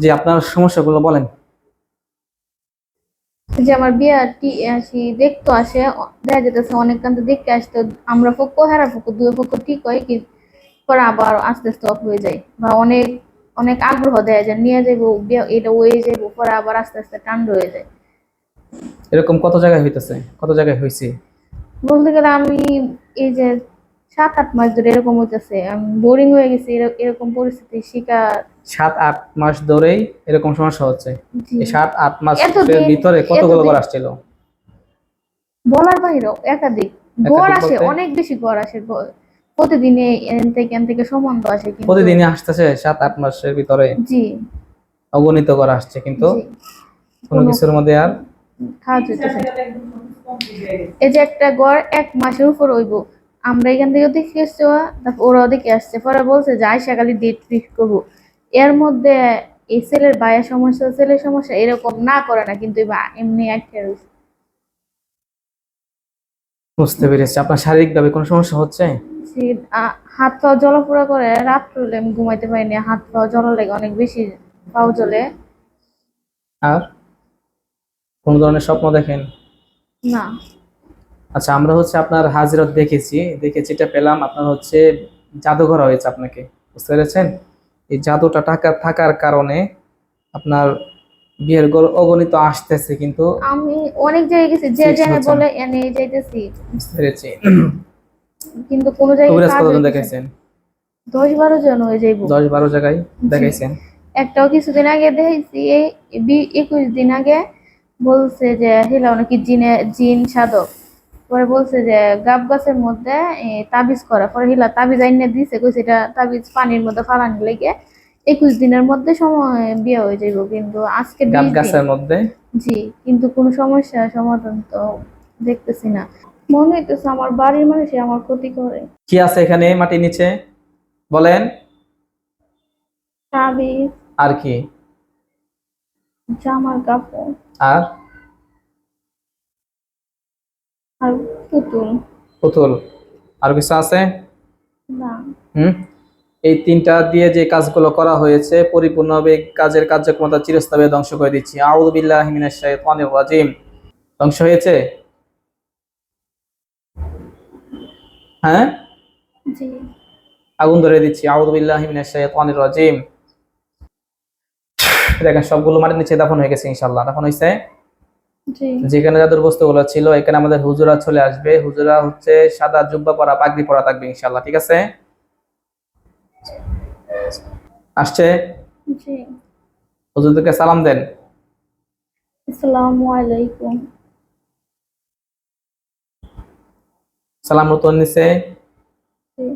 যে আপনার সমস্যাগুলো বলেন। যে আমার বিয়া টি আসি দেখতো আসে দেখা যেতেছে অনেক কান্ত দেখতে আসতো আমরা পক্ষ হারা পক্ষ দুই পক্ষ ঠিক হয় কি পরে আবার আস্তে আস্তে অফ হয়ে যায়। বা অনেক অনেক আগ্রহ দেয় যে নিয়ে যাইবো বিয়া এটা হয়ে যাইবো পরে আবার আস্তে আস্তে টান্ড হয়ে যায়। এরকম কত জায়গায় হইতেছে? কত জায়গায় হয়েছে বলতে গেলে আমি এই যে সাত আট মাস ধরে এরকম হইতেছে। বোরিং হয়ে গেছে এরকম পরিস্থিতি শিকার সাত আট মাস ধরেই এরকম সমস্যা হচ্ছে। এই সাত আট মাসের এতদিন- ভিতরে কতগুলো ঘর আসছিল? বলার বাহিরেও একাধিক। গড় আসে অনেক বেশি গড় আসে। প্রতিদিনে এন থেকে এন থেকে সম্বন্ধ আসে কিন্তু প্রতিদিনই আসতেছে সাত আট মাসের ভিতরে। জি। অগণিত ঘর আসছে কিন্তু। কোনো কিছুর মধ্যে আর কাজ হইতেছে এই যে একটা গড় এক মাসের উপর হইব আমরা এখান থেকে দেখে এসছি ওরাও দেখে আসছে। পরে বলছে যে আয়সা খালি ডেট ফিক্স করব। এর মধ্যে এই ছেলের বায়ের সমস্যা ছেলের সমস্যা এরকম না করে না কিন্তু এমনি একটা রয়েছে। বুঝতে পেরেছি। আপনার শারীরিকভাবে কোনো সমস্যা হচ্ছে? হাত পা জ্বলাপোড়া করে রাত্র আমি ঘুমাইতে পারি না হাত পা জ্বলা লাগে অনেক বেশি পাও জ্বলে। আর? কোন ধরনের স্বপ্ন দেখেন? না। আচ্ছা আমরা হচ্ছে আপনার হাজিরত দেখেছি দেখে যেটা পেলাম আপনার হচ্ছে জাদুঘর হয়েছে আপনাকে বুঝতে পেরেছেন? এই জাদুটা টাকা থাকার কারণে আপনার বিয়ের গর- অগণিত আসতেছে কিন্তু আমি অনেক জায়গায় গেছি যে জায়গায় বলে এনে যাইতেছি। বুঝতে পেরেছি। কিন্তু কোনো জায়গায় কবিরাজ কতজন দেখাইছেন? দশ বারো জন হয়ে যাইব। দশ বারো জায়গায় দেখাইছেন? একটাও কিছুদিন আগে দেখেছি এই বি- একুশ দিন আগে বলছে যে হিলা নাকি জিনে জিন সাধক। পরে বলছে যে গাব গাছের মধ্যে তাবিজ করা। পরে হিলা তাবিজ আইনে দিছে কইছে এটা তাবিজ পানির মধ্যে ফালানি লেগে একুশ দিনের মধ্যে সময় বিয়ে হয়ে যাইব। কিন্তু আজকে গাব গাছের মধ্যে? জি কিন্তু কোনো সমস্যা সমাধান তো দেখতেছি না। মনে হইতেছে আমার বাড়ির মানুষই আমার ক্ষতি করে। কি আছে এখানে মাটির নিচে? বলেন। তাবিজ। আর কি? জামার কাপড়। আর? আর পুতুল। পুতুল। আর কিছু আছে? না। হুম? এই তিনটা দিয়ে যে কাজগুলো করা হয়েছে পরিপূর্ণভাবে কাজের কার্যক্ষমতা চিরস্থায়ী ধ্বংস করে দিচ্ছি। মিনাশ শাইতানির রাজিম। ধ্বংস হয়েছে? হ্যাঁ? জি। আগুন ধরে দিচ্ছি। আউযু বিল্লাহি মিনাশ শাইতানির রাজিম। দেখেন সবগুলো মাটির নিচে দাফন হয়ে গেছে ইনশাআল্লাহ। দাফন হয়েছে যেখানে যাদের বস্তুগুলো ছিল এখানে আমাদের হুজুরা চলে আসবে। হুজুরা হচ্ছে সাদা জুব্বা পরা পাগড়ি পরা থাকবে ইনশাআল্লাহ ঠিক আছে? আসছে? জি। হুজুরদেরকে সালাম দেন। আসসালামু আলাইকুম। সালাম নতুন নিচে জি।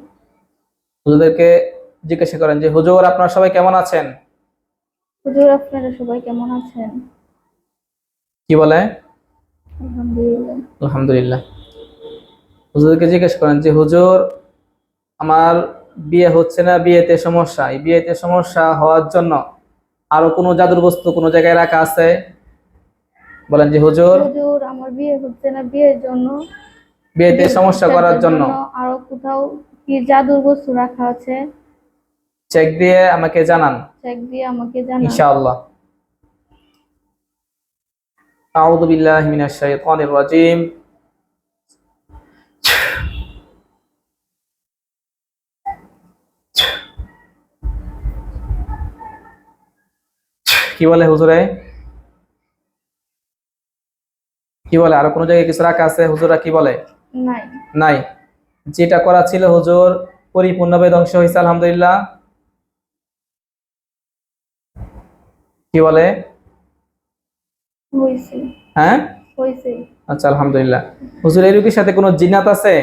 হুজুরদেরকে জিজ্ঞাসা করেন যে হুজুর আপনারা সবাই কেমন আছেন? হুজুর আপনারা সবাই কেমন আছেন? কি বলে? আলহামদুলিল্লাহ। হুজুরকে জিজ্ঞেস করেন যে হুজুর আমার বিয়ে হচ্ছে না বিয়েতে সমস্যা? এই বিয়েতে সমস্যা হওয়ার জন্য আরও কোনো জাদুর বস্তু কোনো জায়গায় রাখা আছে? বলেন যে হুজুর হুজুর আমার বিয়ে হচ্ছে না বিয়ের জন্য বিয়েতে সমস্যা করার জন্য? আরও কোথাও কি জাদুর বস্তু রাখা আছে? চেক দিয়ে আমাকে জানান। চেক দিয়ে আমাকে জানান। ইনশাআল্লাহ। আউযু বিল্লাহি মিনাশ শাইতানির রাজিম। কি বলে হুজুরে? কি বলে? আর কোনো জায়গায় কিছু রাখা আছে? হুজুরা কি বলে? নাই। নাই। যেটা করা ছিল হুজুর পরিপূর্ণভাবে ধ্বংস হয়েছে আলহামদুলিল্লাহ। কি বলে? হইছে হ্যাঁ? হইছে আচ্ছা আলহামদুলিল্লাহ। হুজুর এই রোগীর সাথে কোনো জিন্নাত আছে?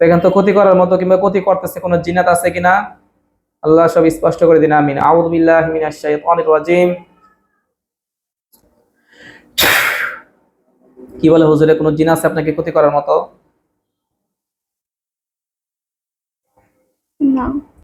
এখান তো ক্ষতি করার মতো কিংবা ক্ষতি করতেছে কোনো জিন্নাত আছে কিনা? আল্লাহ সব স্পষ্ট করে দিন আমিন। আউযু বিল্লাহি মিনাশ শাইতানির রাজিম। কি বলে হুজুরে কোনো জিন আছে আপনাকে ক্ষতি করার মতো?